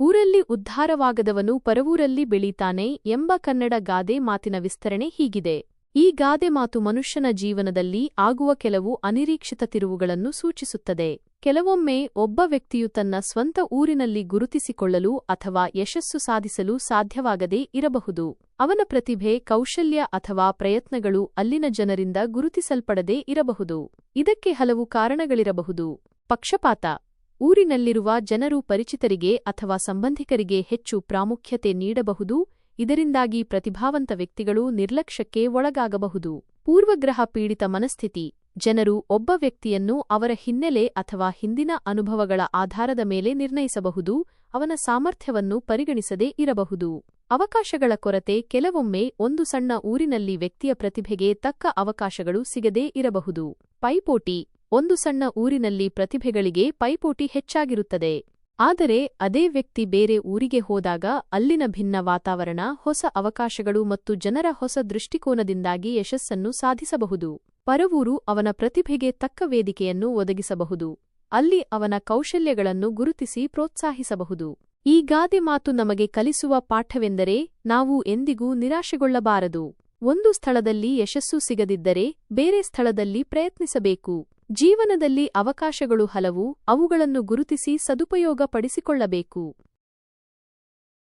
ಊರಲ್ಲಿ ಉದ್ಧಾರವಾಗದವನು ಪರವೂರಲ್ಲಿ ಬೆಳೀತಾನೆ ಎಂಬ ಕನ್ನಡ ಗಾದೆ ಮಾತಿನ ವಿಸ್ತರಣೆ ಹೀಗಿದೆ. ಈ ಗಾದೆ ಮಾತು ಮನುಷ್ಯನ ಜೀವನದಲ್ಲಿ ಆಗುವ ಕೆಲವು ಅನಿರೀಕ್ಷಿತ ತಿರುವುಗಳನ್ನು ಸೂಚಿಸುತ್ತದೆ. ಕೆಲವೊಮ್ಮೆ ಒಬ್ಬ ವ್ಯಕ್ತಿಯು ತನ್ನ ಸ್ವಂತ ಊರಿನಲ್ಲಿ ಗುರುತಿಸಿಕೊಳ್ಳಲು ಅಥವಾ ಯಶಸ್ಸು ಸಾಧಿಸಲು ಸಾಧ್ಯವಾಗದೇ ಇರಬಹುದು. ಅವನ ಪ್ರತಿಭೆ, ಕೌಶಲ್ಯ ಅಥವಾ ಪ್ರಯತ್ನಗಳು ಅಲ್ಲಿನ ಜನರಿಂದ ಗುರುತಿಸಲ್ಪಡದೇ ಇರಬಹುದು. ಇದಕ್ಕೆ ಹಲವು ಕಾರಣಗಳಿರಬಹುದು. ಪಕ್ಷಪಾತ ಊರಿನಲ್ಲಿರುವ ಜನರು ಪರಿಚಿತರಿಗೆ ಅಥವಾ ಸಂಬಂಧಿಕರಿಗೆ ಹೆಚ್ಚು ಪ್ರಾಮುಖ್ಯತೆ ನೀಡಬಹುದು, ಇದರಿಂದಾಗಿ ಪ್ರತಿಭಾವಂತ ವ್ಯಕ್ತಿಗಳು ನಿರ್ಲಕ್ಷ್ಯಕ್ಕೆ ಒಳಗಾಗಬಹುದು. ಪೂರ್ವಗ್ರಹ ಪೀಡಿತ ಮನಸ್ಥಿತಿ, ಜನರು ಒಬ್ಬ ವ್ಯಕ್ತಿಯನ್ನು ಅವರ ಹಿನ್ನೆಲೆ ಅಥವಾ ಹಿಂದಿನ ಅನುಭವಗಳ ಆಧಾರದ ಮೇಲೆ ನಿರ್ಣಯಿಸಬಹುದು, ಅವನ ಸಾಮರ್ಥ್ಯವನ್ನು ಪರಿಗಣಿಸದೇ ಇರಬಹುದು. ಅವಕಾಶಗಳ ಕೊರತೆ, ಕೆಲವೊಮ್ಮೆ ಒಂದು ಸಣ್ಣ ಊರಿನಲ್ಲಿ ವ್ಯಕ್ತಿಯ ಪ್ರತಿಭೆಗೆ ತಕ್ಕ ಅವಕಾಶಗಳು ಸಿಗದೇ ಇರಬಹುದು. ಪೈಪೋಟಿ ಒಂದು ಸಣ್ಣ ಊರಿನಲ್ಲಿ ಪ್ರತಿಭೆಗಳಿಗೆ ಪೈಪೋಟಿ ಹೆಚ್ಚಾಗಿರುತ್ತದೆ. ಆದರೆ ಅದೇ ವ್ಯಕ್ತಿ ಬೇರೆ ಊರಿಗೆ ಹೋದಾಗ ಅಲ್ಲಿನ ಭಿನ್ನ ವಾತಾವರಣ, ಹೊಸ ಅವಕಾಶಗಳು ಮತ್ತು ಜನರ ಹೊಸ ದೃಷ್ಟಿಕೋನದಿಂದಾಗಿ ಯಶಸ್ಸನ್ನು ಸಾಧಿಸಬಹುದು. ಪರವೂರು ಅವನ ಪ್ರತಿಭೆಗೆ ತಕ್ಕ ವೇದಿಕೆಯನ್ನು ಒದಗಿಸಬಹುದು. ಅಲ್ಲಿ ಅವನ ಕೌಶಲ್ಯಗಳನ್ನು ಗುರುತಿಸಿ ಪ್ರೋತ್ಸಾಹಿಸಬಹುದು. ಈ ಗಾದೆ ಮಾತು ನಮಗೆ ಕಲಿಸುವ ಪಾಠವೆಂದರೆ ನಾವು ಎಂದಿಗೂ ನಿರಾಶೆಗೊಳ್ಳಬಾರದು. ಒಂದು ಸ್ಥಳದಲ್ಲಿ ಯಶಸ್ಸು ಸಿಗದಿದ್ದರೆ ಬೇರೆ ಸ್ಥಳದಲ್ಲಿ ಪ್ರಯತ್ನಿಸಬೇಕು. ಜೀವನದಲ್ಲಿ ಅವಕಾಶಗಳು ಹಲವು ಅವುಗಳನ್ನು ಗುರುತಿಸಿ ಸದುಪಯೋಗ ಪಡಿಸಿಕೊಳ್ಳಬೇಕು